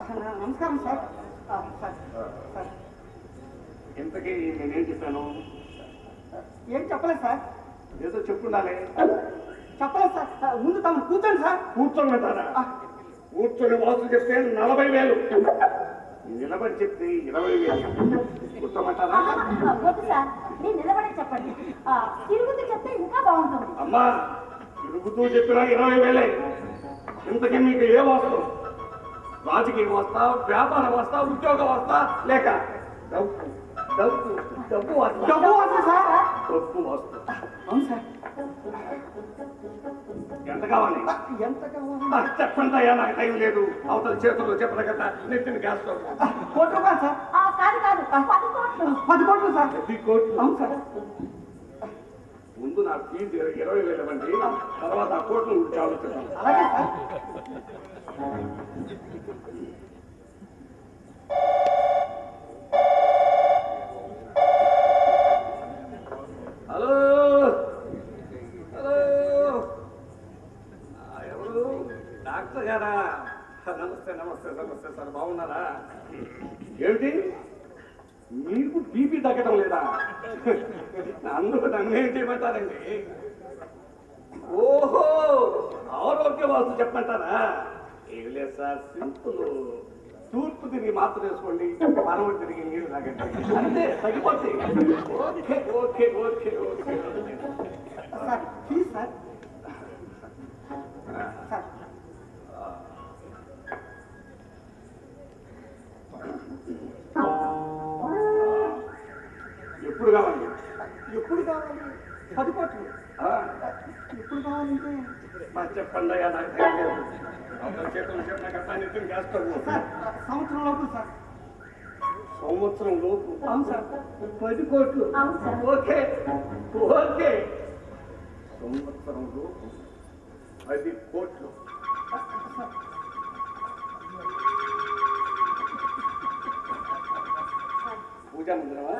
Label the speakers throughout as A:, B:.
A: నమస్కారం sir. Sir sir.
B: ఇంతకీ నేనేం చెప్పాను?
A: ఏం చెప్పలేదు సార్.
B: ఏదో చెప్పుండాలి.
A: చెప్పలేదు సార్. ముందు తమ కూర్చోండి సార్.
B: కూర్చోమంటారా కూర్చొని వాసు చెప్తే నలభై వేలు. నిలబడి చెప్తే ఇరవై వేలు. కూర్చోమంటారా?
C: వద్దు సార్. మీరు నిలబడే చెప్పండి. తిరుగుతూ చెప్తే ఇంకా బాగుంటుంది.
B: అమ్మా తిరుగుతూ చెప్పినా ఇరవై వేలే. ఇంతకీ మీకు ఏ వస్తు రాజకీయ వస్తా వ్యాపార వస్తా ఉద్యోగ వస్తా లేక డబ్బు డబ్బు డబ్బు వస్తా.
A: డబ్బు వస్తుంది సార్?
B: డబ్బు వస్తు.
A: అవును సార్.
B: ఎంత కావాలి?
A: ఎంత కావాలి?
B: చెప్పండి అయ్యా నాకు టైం లేదు. అవతల చేతుల్లో చెప్పిన కదా నెత్తిని గ్యాస్
A: ఆ, కోటి రూపాయలు సార్.
C: ఆ, కాదు కాదు. పది కోట్లు.
A: పది కోట్లు సార్.
B: ప్రతి కోట్లు.
A: అవును సార్.
B: ముందు నా ఫీజు ఇరవై వేలు ఇవ్వండి. తర్వాత ఆ కోట్లు ఆలోచిస్తాం
A: అలాగే సార్.
B: Thank you. మాత్రం వేసుకోండి పరమ తిరిగి నీళ్ళు తాగండి అంతే ఓకే ఓకే ఓకే
A: సంవత్సరం లోపు అవును సార్
B: పది కోట్లు
C: అవును సార్.
B: ఓకే ఓకే సంవత్సరం లోపు పది కోట్లు పూజా మందిరమా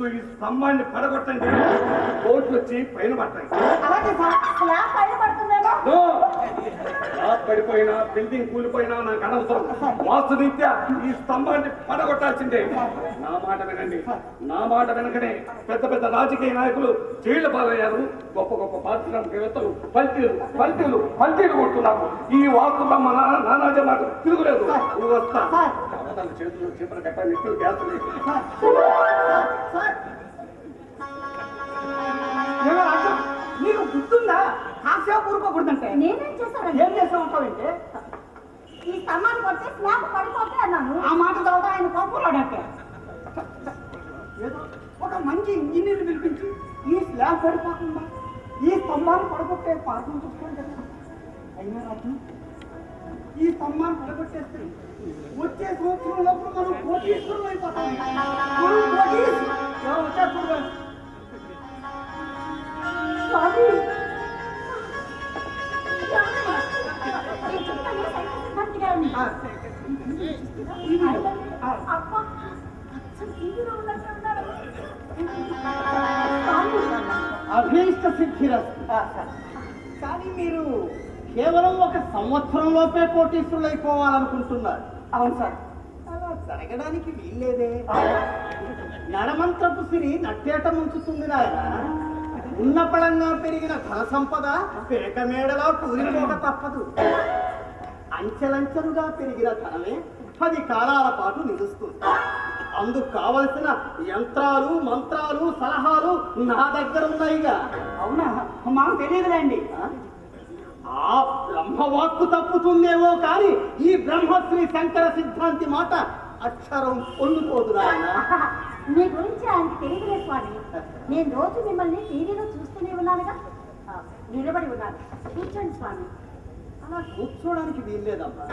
B: ముందు ఈ స్తంభాన్ని పడగొట్టండి కోట్లు వచ్చి పైన పడతాయి. పడిపోయినా బిల్డింగ్ కూలిపోయినా నాకు అనవసరం. వాస్తు రీత్యా ఈ స్తంభాన్ని పడగొట్టాల్సిందే. నా మాట వినండి. నా మాట వినకనే పెద్ద పెద్ద రాజకీయ నాయకులు జైళ్ళ పాలయ్యారు. గొప్ప గొప్ప పారిశ్రామికవేత్తలు పల్టీలు పల్టీలు పల్టీలు కొడుతున్నారు. ఈ నాన్న నానాజీ మాట తిరుగులేదు. వస్తా. అవతల చేతులు
A: సార్ ఏమో రాజు నీకు గుర్తుందా? కాసేపు ఊరుకోకూడదంటే
C: నేనేం చేశానండి?
A: ఏం చేస్తా ఉంటావంటే
C: ఈ స్తంభాన్ని కొడితే స్లాబ్ పడిపోతే అన్నాను.
A: ఆ మాట తర్వాత ఆయన కోపలాడంటే ఏదో ఒక మంచి ఇంజనీర్ పిలిపించి. ఈ స్లాబ్ పడిపోకుండా ఈ స్తంభాన్ని పడగొట్టే మార్గం చూసుకోండి. కదా అయినా రాజు ఈ స్తంభాన్ని పడగొట్టేస్తే వచ్చే సంవత్సరం లోపల మనం కోటీశ్వరులు అయిపోతాం మనం కోటీశ్వరులు. ఎవరు వచ్చారు చూడండి.
C: స్వామి ఈ చుట్టూ సైన్స్ సిద్ధాంతి గారిని.
A: ఆ,
C: ఆయన
A: ఆ.
C: అబ్బా, అచ్చం టీవీలో ఉన్నట్టు ఉన్నారు. స్వామి,
A: అభీష్ట సిద్ధిరస్తు కానీ మీరు కేవలం ఒక సంవత్సరంలోపే కోటీశ్వరులు అయిపోవాలనుకుంటున్నారు అవును సార్. అలా జరగడానికి వీల్లేదే. నడమంత్రపు సిరి నట్టేట ముంచుతుంది నాయన. ఉన్న పళంగా పెరిగిన ధన సంపద పేక మేడలో కూలిపోక తప్పదు.
D: అంచెలంచెలుగా పెరిగిన ధనమే పది కాలాల పాటు నిలుస్తుంది. అందుకు కావలసిన యంత్రాలు మంత్రాలు సలహాలు నా దగ్గర ఉన్నాయిగా.
A: అవునా? మాకు తెలియదులేండి.
D: ఆ బ్రహ్మవాక్కు తప్పుతుందేమో కానీ ఈ బ్రహ్మశ్రీ శంకర సిద్ధాంతి మాట అక్షరం పొందుకోదు
C: మీ గురించి ఆయనకి తెలియదులే స్వామి. నేను రోజు మిమ్మల్ని టీవీలో చూస్తూనే ఉన్నానుగా. నిలబడి ఉన్నాను కూర్చోండి స్వామి.
D: అలా కూర్చోడానికి వీల్లేదమ్మా.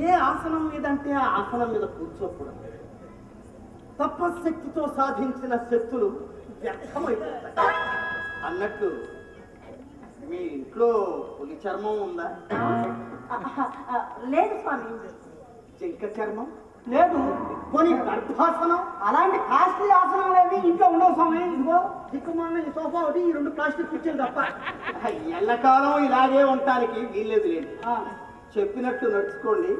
D: ఏ ఆసనం మీద అంటే ఆ ఆసనం మీద కూర్చోకూడదు. తపశక్తితో సాధించిన శక్తులు వ్యర్థమైపోతాయి. అన్నట్లు మీ ఇంట్లో పులి చర్మం ఉందా?
C: లేదు స్వామి.
D: జింక చర్మం?
A: లేదు.
D: కొని గర్భాసనం?
A: అలాంటి కాస్ట్లీ ఆసనాలు ఏవి ఇంట్లో ఉండవు స్వామి. ఇదిగో దిక్కుమాలిన ఈ సోఫా ఒకటి ఈ రెండు ప్లాస్టిక్ కుర్చీలు తప్ప.
D: ఎల్లకాలం ఇలాగే ఉండటానికి వీల్లేదు లేదు. చెప్పినట్టు నడుచుకోండి.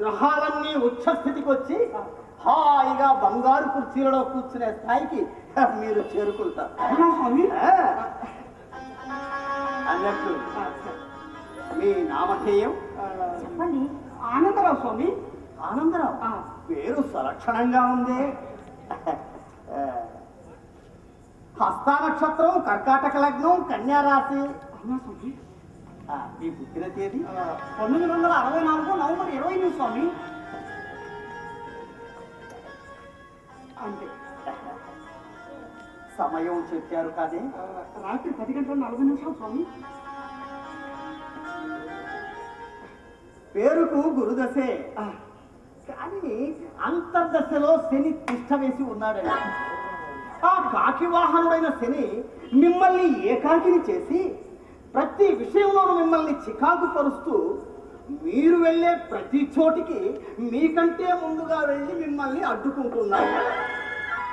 D: గ్రహాలన్నీ ఉచ్చ స్థితికి వచ్చి హాయిగా బంగారు కుర్చీలలో కూర్చునే స్థాయికి మీరు చేరుకుంటారు? అన్నట్టు మీ నామధేయం?
C: చెప్పండి.
A: ఆనందరావు స్వామి.
D: ఆనందరావు. పేరు సలక్షణంగా ఉంది. హస్త నక్షత్రం కర్కాటక లగ్నం కన్యా రాశి.
A: అవునా స్వామి?
D: ఆ, మీ పుట్టిన తేదీ?
A: పంతొమ్మిది వందల అరవై నాలుగు నవంబర్ ఇరవై స్వామి. అంతే.
D: సమయం చెప్పారు కాదే
A: రాత్రి పది గంటల నలభై నిమిషాలు స్వామి.
D: పేరుకు గురుదశే. కానీ అంతర్దశలో శని తిష్ట వేసి ఉన్నాడండి ఆ కాకి వాహనుడైన శని మిమ్మల్ని ఏకాకిని చేసి ప్రతి విషయంలోనూ మిమ్మల్ని చికాకు పరుస్తూ మీరు వెళ్ళే ప్రతి చోటికి మీకంటే ముందుగా వెళ్ళి మిమ్మల్ని అడ్డుకుంటున్నాడు.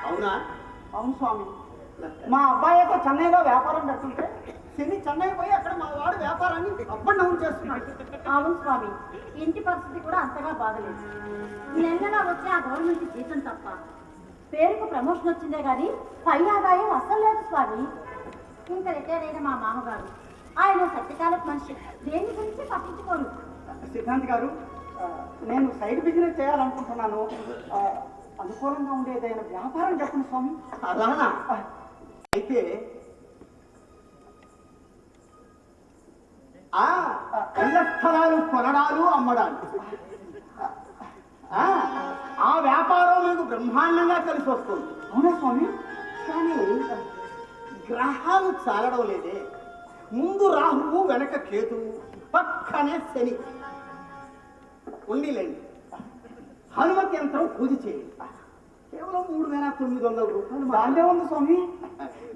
D: అవునా?
A: అవును స్వామి. మా అబ్బాయి అయితే చెన్నైలో వ్యాపారం పెడుతుంటే శని చెన్నై పోయి అక్కడ మా వాడు వ్యాపారాన్ని అప్ అండ్ డౌన్ చేస్తున్నాడు.
C: అవును స్వామి ఇంటి పరిస్థితి కూడా అంతగా బాగలేదు. నెలలా వచ్చే ఆ గవర్నమెంట్ జీతం తప్ప పేరుకు ప్రమోషన్ వచ్చిందే కానీ పై ఆదాయం అస్సలు లేదు స్వామి. ఇంకా రిటైర్ అయిన మా మామగారు ఆయన సత్యకాలపు మనిషి దేని గురించి పట్టించుకోరు?
A: సిద్ధాంత్ గారు నేను సైడ్ బిజినెస్ చేయాలనుకుంటున్నాను. అనుకూలంగా ఉండే ఏదైనా వ్యాపారం చెప్పండి స్వామి.
D: అలానా? అయితే ఆ ఇళ్ళ స్థలాలు కొనడాలు అమ్మడాలు ఆ, వ్యాపారం మీకు బ్రహ్మాండంగా కలిసి వస్తుంది.
A: అవునా స్వామి?
D: కానీ గ్రహాలు చాలడం లేదే. ముందు రాహువు వెనక కేతువు పక్కనే శని. ఉండిలేండి. హనుమతి యంత్రం పూజ చేయండి. కేవలం మూడు వేల తొమ్మిది వందల రూపాయలు
A: దాంట్లో ఉంది స్వామి.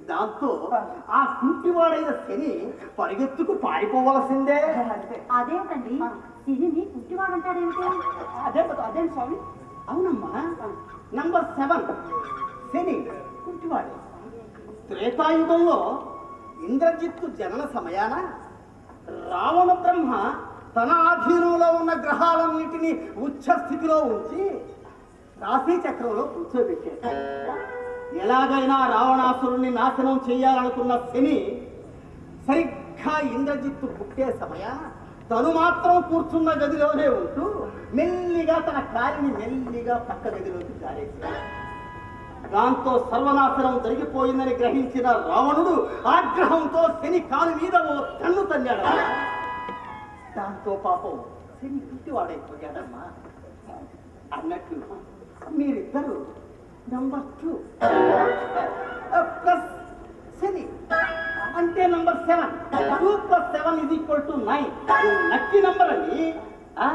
D: దాంతో ఆ కుంటివాడైన శని పరిగెత్తుకు పారిపోవలసిందే.
A: అంతే
C: అదేమిటండి సిరిని పుట్టివాడంటాడేమిటి
A: అదే అదే స్వామి?
D: అవునమ్మా. Number seven. శని కుంటివాడే. త్రేతాయుగంలో ఇంద్రజిత్తు జనన సమయాన రావణ బ్రహ్మ తన ఆధీనంలో ఉన్న గ్రహాలన్నిటినీ ఉచ్చ స్థితిలో ఉంచి రాశి చక్రంలో కూర్చోబెట్టాడు ఎలాగైనా రావణాసురుణ్ణి నాశనం చేయాలనుకున్న శని సరిగ్గా ఇంద్రజిత్తు పుట్టే సమయ తను మాత్రం కూర్చున్న గదిలోనే ఉంటూ మెల్లిగా తన కాలిని మెల్లిగా పక్క గదిలోకి జారేశాడు. దాంతో సర్వనాశనం జరిగిపోయిందని గ్రహించిన రావణుడు ఆగ్రహంతో శని కాలు మీద ఓ తన్ను తన్నాడు. దాంతో పాపం శని ఇంటివాడైపోయాడమ్మా. అన్నట్లు మీరిద్దరు నంబర్ టూ. ప్లస్ శని అంటే number seven. Two plus seven ఇది equal to nine. Lucky number అండి ఆ,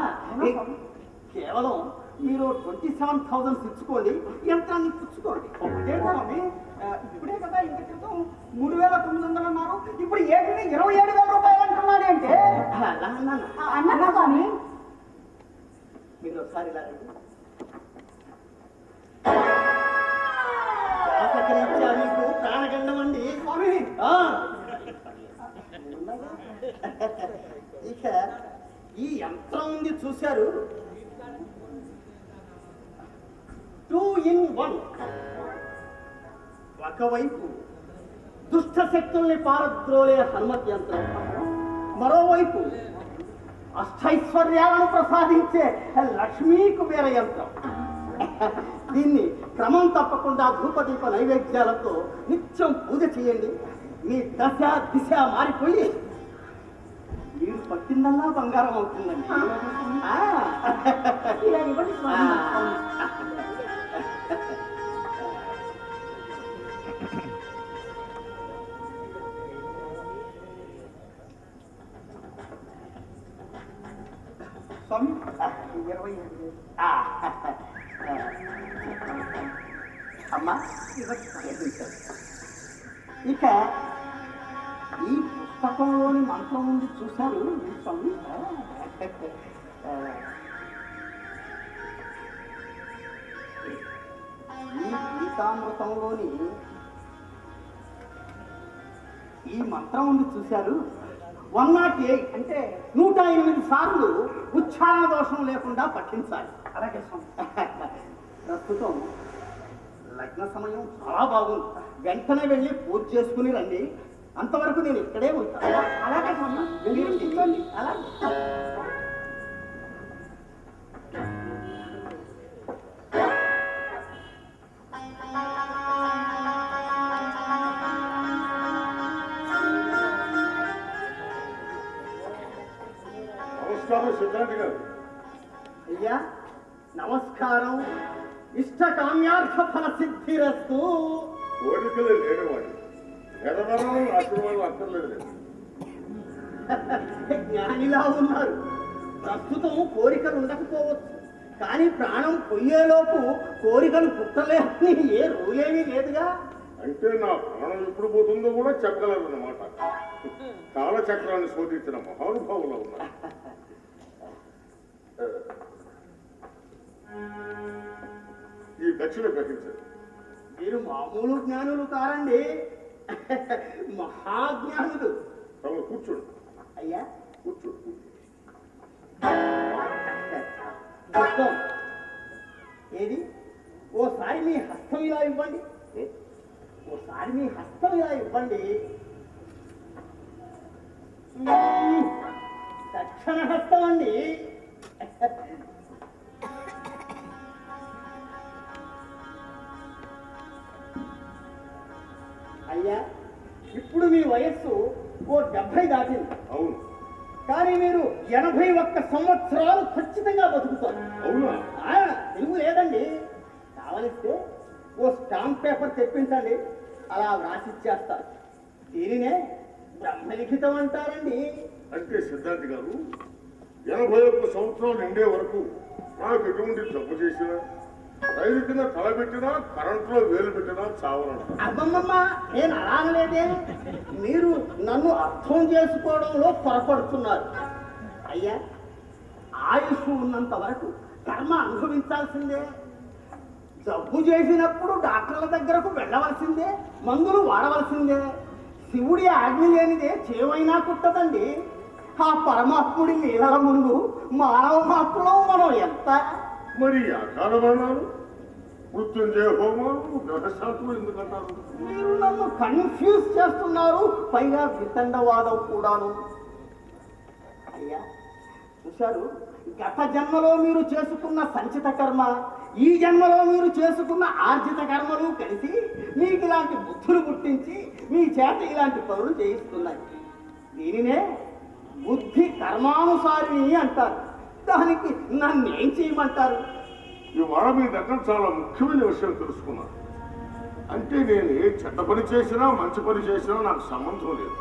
D: కేవలం మీరు ట్వంటీ సెవెన్ థౌసండ్ ఇచ్చుకోండి యంత్రాన్ని పుచ్చుకోండి.
A: ఆ, ఇప్పుడే కదా ఇంత క్రితం మూడు వేల తొమ్మిది వందలు అన్నారు. ఇప్పుడు ఏకంగా ఇరవై ఏడు వేల రూపాయలు అంటున్నాడు అంటే?
C: అన్నట్టు స్వామి?
D: మీరు ఒకసారి ఇలా జాతకరీత్యా మీకు ప్రాణగండం అండి?
A: స్వామి.
D: ఇక ఈ యంత్రం ఉంది చూశారు? టూ ఇన్ వన్ ఒకవైపు దుష్ట శక్తుల్ని పారద్రోలే హనుమత్ యంత్రం. మరోవైపు అష్టైశ్వర్యాలను ప్రసాదించే లక్ష్మీ కుబేర యంత్రం. దీన్ని క్రమం తప్పకుండా ధూపదీప నైవేద్యాలతో నిత్యం పూజ చేయండి. మీ దశ దిశ మారిపోయి మీరు పట్టిందల్లా బంగారం అవుతుందండి.
E: స్వామి
A: ఇరవై
D: అమ్మా. ఇక ఈ పుస్తకంలోని మంత్రం ఉంది చూశారు స్వామి. ఈ గీతామృతంలోని ఈ మంత్రం ఉంది చూశారు. వన్ నాట్ ఎయిట్ అంటే నూట ఎనిమిది సార్లు ఉచ్చారణ దోషం లేకుండా పఠించాలి.
A: అలాగే
D: ప్రస్తుతం లగ్న సమయం చాలా బాగుంది. వెంటనే వెళ్ళి పూజ చేసుకుని రండి. అంతవరకు నేను ఇక్కడే ఉంటాను
A: అలాగే
D: కూర్చోండి. అలాగే.
F: నమస్కారం సిద్ధాంతి గారు.
D: అయ్యా నమస్కారం. ఇష్ట కామ్యార్థ ఫల సిద్ధిరస్తు
F: కోరికలు లేనివాడు. నెరవేరడం ఆశీర్వాదం అక్కర్లేదు
D: జ్ఞానిలా ఉన్నారు. ప్రస్తుతం కోరికలు ఉండకపోవచ్చు. కానీ ప్రాణం పొయ్యేలోపు కోరికలు పుట్టలేని ఏ రూలేమీ లేదుగా.
F: అంటే నా ప్రాణం ఎప్పుడు పోతుందో కూడా చెప్పగలరు అన్నమాట కాలచక్రాన్ని శోధించిన మహానుభావులు ఉన్నారు. ఈ దక్షిణ గ్రహించారు
D: మీరు మామూలు జ్ఞానులు కారండి. మహాజ్ఞానులు.
F: తమ కూర్చోండి.
D: అయ్యా.
F: కూర్చోండి.
D: మొత్తం. ఏది? ఓసారి మీ హస్తం ఇలా ఇవ్వండి. ఓసారి మీ హస్తం ఇలా ఇవ్వండి. దక్షిణ హస్తం అండి. అయ్యా? ఇప్పుడు మీ వయస్సు ఓ డెబ్బై దాటింది.
F: అవును.
D: కానీ మీరు ఎనభై ఒక్క సంవత్సరాలు ఖచ్చితంగా బతుకుతారు.
F: అవునా?
D: ఆ, తిరుగు లేదండి. కావలిస్తే ఓ స్టాంప్ పేపర్ తెప్పించండి. అలా వ్రాసిచ్చేస్తారు దీనినే బ్రహ్మలిఖితం అంటారండి.
F: అంటే సిద్ధాంతి గారు ఎనభై ఒక్క సంవత్సరాలు నిండే వరకు నాకు ఎటువంటి జబ్బు చేసినా రైలు కింద తల పెట్టినా కరెంట్లో వేలు పెట్టినా చావనంట
D: నేను మీరు నన్ను అర్థం చేసుకోవడంలో పొరపడుతున్నారు. అయ్యా ఆయుష్ ఉన్నంత వరకు కర్మ అనుభవించాల్సిందే. జబ్బు చేసినప్పుడు డాక్టర్ల దగ్గరకు వెళ్ళవలసిందే మందులు వాడవలసిందే. శివుడి ఆజ్ఞ లేనిదే చేవైనా కుట్టదండి. ఆ పరమాత్ముడి లీలల ముందు మానవ మాత్రం మనం ఎంత
F: మరి అకాల మరణాలు మృత్యుంజయ హోమాలు గ్రహశాంతులు ఎందుకంటారు?
D: మీరు నన్ను కన్ఫ్యూజ్ చేస్తున్నారు పైగా వితండవాదం కూడాను. అయ్యా చూశారు? గత జన్మలో మీరు చేసుకున్న సంచిత కర్మ ఈ జన్మలో మీరు చేసుకున్న ఆర్జిత కర్మలు కలిసి మీకు ఇలాంటి బుద్ధులు పుట్టించి మీ చేత ఇలాంటి పనులు చేయిస్తున్నాయి. దీనినే బుద్ధి కర్మానుసారిణి అంటారు. దానికి నన్ను ఏం చేయమంటారు?
F: ఇవాళ మీ దగ్గర చాలా ముఖ్యమైన విషయం తెలుసుకున్నాను. అంటే నేను ఏ చెడ్డ పని చేసినా మంచి పని చేసినా నాకు సంబంధం లేదు.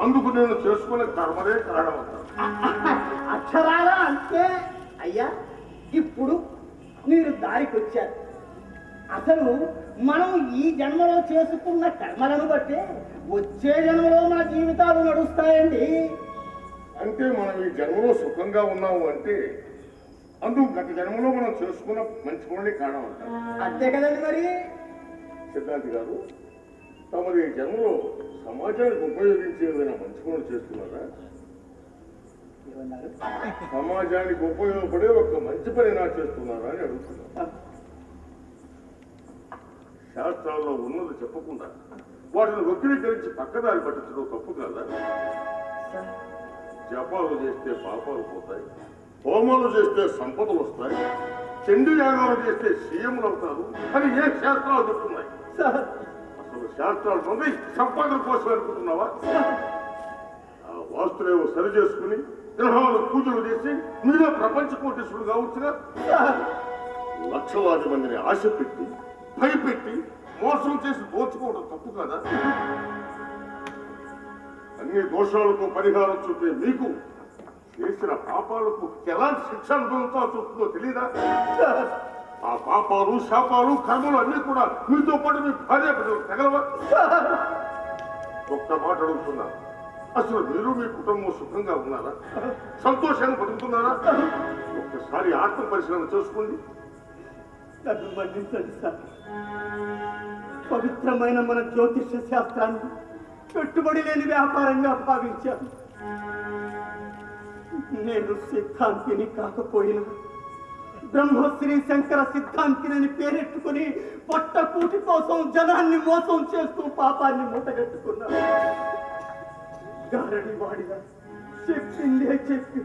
F: అందుకు నేను చేసుకునే కర్మలే కారణమవుతాను
D: అక్షరాలా అంటే అయ్యా ఇప్పుడు మీరు దారికి వచ్చారు. అసలు మనం ఈ జన్మలో చేసుకున్న కర్మలను బట్టే వచ్చే జన్మలో మన జీవితాలు నడుస్తాయండి.
F: అంటే మనం ఈ జన్మలో సుఖంగా ఉన్నాము అంటే అందుకు గత జన్మలో మనం చేసుకున్న మంచి పనులే కారణమంటారు
D: అంతే కదండి మరి.
F: సిద్ధాంతి గారు తమది ఈ జన్మలో సమాజానికి ఉపయోగించే ఏదైనా మంచి పనులు చేస్తున్నారా? సమాజానికి ఉపయోగపడే ఒక మంచి పని నా చేస్తున్నారా అని అడుగుతున్నాను శాస్త్రాల్లో ఉన్నది చెప్పకుండా వాటిని వక్రీకరించి పక్కదారి పట్టించడం తప్పు కాదా? జపాలు చేస్తే పాపాలు పోతాయి హోమాలు చేస్తే సంపదలు వస్తాయి చెండు యాగాలు చేస్తే సీఎంలు అవుతారు అని ఏ శాస్త్రాలు చెప్తున్నాయి? అసలు శాస్త్రాలు పొంది సంపాదన కోసం అనుకుంటున్నావా? ఆ వాస్తులేవో సరి చేసుకుని గ్రహాలు పూజలు చేసి మీరే ప్రపంచ కోటీశ్వరుడు కావచ్చుగా? లక్షలాది మందిని ఆశ పెట్టి భయపెట్టి మోసం చేసి దోచుకోవడం తప్పు కదా? అన్ని దోషాలకు పరిహారం చూపే మీకు చేసిన పాపాలకు ఎలాంటి శిక్ష అనుభవంతో చూస్తుందో తెలియదా ఆ పాపాలు శాపాలు కర్మలు అన్ని కూడా మీతో పాటు మీ భార్య బిడ్డలు తగలవా? ఒక్క మాట అడుగుతున్నా. అసలు మీరు మీ కుటుంబం సుఖంగా ఉన్నారా? సంతోషంగా బతుకుతున్నారా? ఒక్కసారి ఆత్మ పరిశీలన చేసుకోండి.
D: నన్ను మన్నించండి సార్. పవిత్రమైన మన జ్యోతిష శాస్త్రాన్ని పెట్టుబడి లేని వ్యాపారంగా భావించాను. నేను సిద్ధాంతిని కాకపోయినా బ్రహ్మశ్రీ శంకర సిద్ధాంతిని పేరెట్టుకుని పొట్టకూటి కోసం జనాన్ని మోసం చేస్తూ పాపాన్ని మూటగట్టుకున్నాను గారడి వాడిగా చెప్పిందే చెప్పి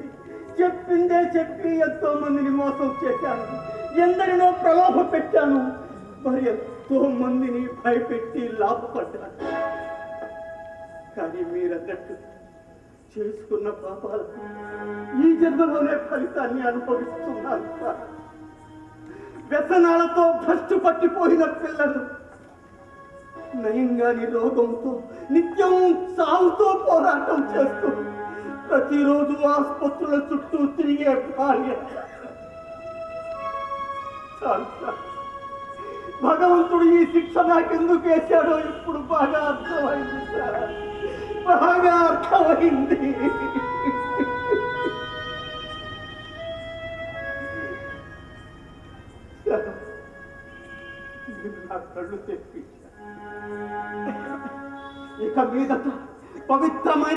D: చెప్పిందే చెప్పి ఎంతో మందిని మోసం చేశాను. ఎందరినో ప్రలోభ పెట్టాను మరి ఎంతో మందిని భయపెట్టి లాభపడ్డాను. కానీ మీరన్నట్టు చేసుకున్న పాపాలకు ఈ జన్మలోనే ఫలితాన్ని అనుభవిస్తున్నాను సార్. వ్యసనాలతో భ్రష్టు పట్టిపోయిన పిల్లలు నయంగాని రోగంతో నిత్యం సాగుతో పోరాటం చేస్తూ ప్రతిరోజు ఆసుపత్రుల చుట్టూ తిరిగే భార్య సార్. భగవంతుడు ఈ శిక్ష నాకెందుకు వేశాడో ఇప్పుడు బాగా అర్థమైంది సార్ బాగా అర్థమైంది నా కళ్ళు తెప్పించారు ఇక మీదట పవిత్రమైన